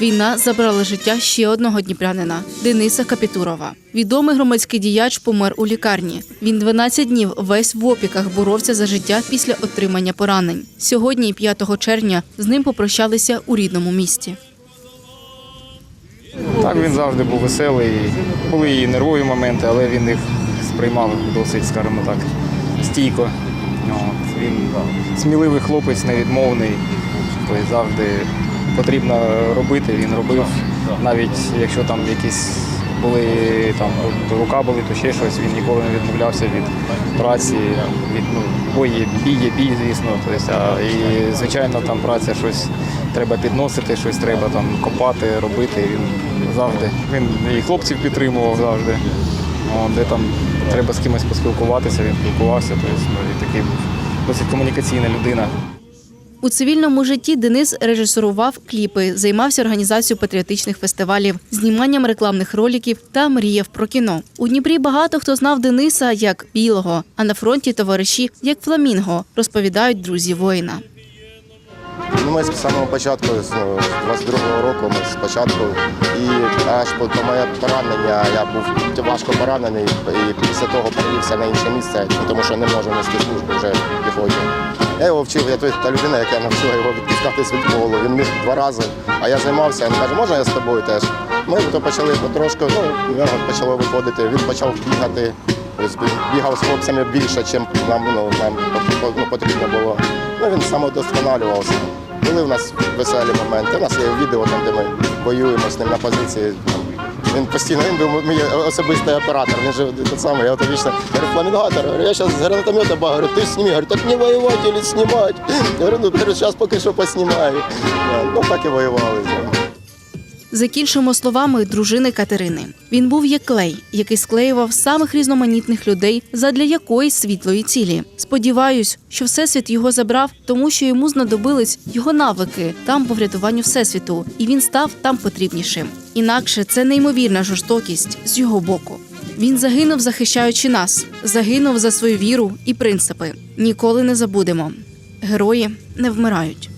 Війна забрала життя ще одного дніпрянина Дениса Капітурова. Відомий громадський діяч помер у лікарні. Він 12 днів весь в опіках боровся за життя після отримання поранень. Сьогодні, 5 червня, з ним попрощалися у рідному місті. Так, він завжди був веселий. Були і нервові моменти, але він їх сприймав досить, скажімо так, стійко. Він сміливий хлопець, невідмовний. Тобто завжди потрібно робити, він робив. Навіть якщо там якісь були там рука були, то ще щось, він ніколи не відмовлявся від праці, від ну, бої, бій є бій, звісно. Тобто, і звичайно там праця щось треба підносити, щось треба там копати, робити. Він завжди. Він і хлопців підтримував завжди. Де там треба з кимось поспілкуватися, він спілкувався, тобто ну, і такий був досить комунікаційна людина. У цивільному житті Денис режисурував кліпи, займався організацією патріотичних фестивалів, зніманням рекламних роликів та мріяв про кіно. У Дніпрі багато хто знав Дениса як білого, а на фронті товариші як фламінго, розповідають друзі воїна. Ну, Ми з самого початку, з ну, 22-го року, ми спочатку, і аж по моє поранення, я був важко поранений, і після того перевівся на інше місце, тому що не можу нести службу вже в піхоті. Я його вчив, я та людина, яка навчила його відпускати з відколу. Він міг два рази, а я займався, він каже, можна я з тобою теж? Ми то почали потрошку, ну, в почало виходити, він почав бігати. Бігав з хлопцями більше, ніж нам, ну, нам ну, потрібно було. Ну, він самодосконалювався. Були в нас веселі моменти. У нас є відео, там, де ми воюємо з ним на позиції. Він постійно він був мій особистий оператор. Він же тот самий, я вічно говорю, фламінгатор, говорю, я зараз з гранатомета говорю, ти сніми, говорю, так не воювати или знімати. Говорю, ну зараз поки що поснімаю. Ну так і воювали. Закінчимо словами дружини Катерини. Він був як клей, який склеював самих різноманітних людей задля якоїсь світлої цілі. Сподіваюсь, що всесвіт його забрав, тому що йому знадобились його навики там по врятуванню всесвіту, і він став там потрібнішим. Інакше це неймовірна жорстокість з його боку. Він загинув, захищаючи нас, загинув за свою віру і принципи. Ніколи не забудемо. Герої не вмирають.